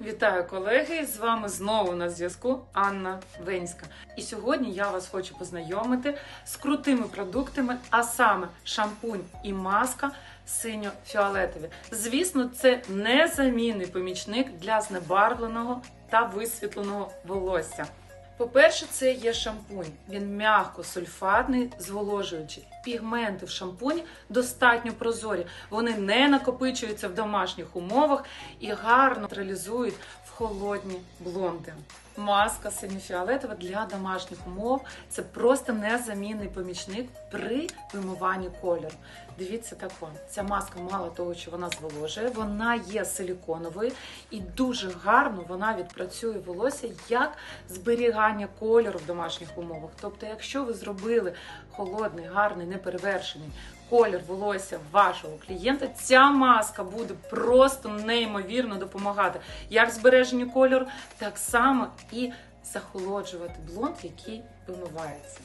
Вітаю колеги! З вами знову на зв'язку Анна Венська. І сьогодні я вас хочу познайомити з крутими продуктами, а саме шампунь і маска синьо-фіолетові. Звісно, це незамінний помічник для знебарвленого та висвітленого волосся. По-перше, це є шампунь. Він м'яко сульфатний, зволожуючий. Пігменти в шампуні достатньо прозорі. Вони не накопичуються в домашніх умовах і гарно нейтралізують в холодні блонди. Маска синьо-фіолетова для домашніх умов це просто незамінний помічник при вимиванні кольору. Дивіться тако. Ця маска мало того, що вона зволожує, вона є силіконовою і дуже гарно вона відпрацює волосся як зберігання кольору в домашніх умовах. Тобто, якщо ви зробили холодний, гарний, неперевершений колір волосся вашого клієнта, ця маска буде просто неймовірно допомагати як збереженню кольору, так само і захолоджувати блонд, який вимивається.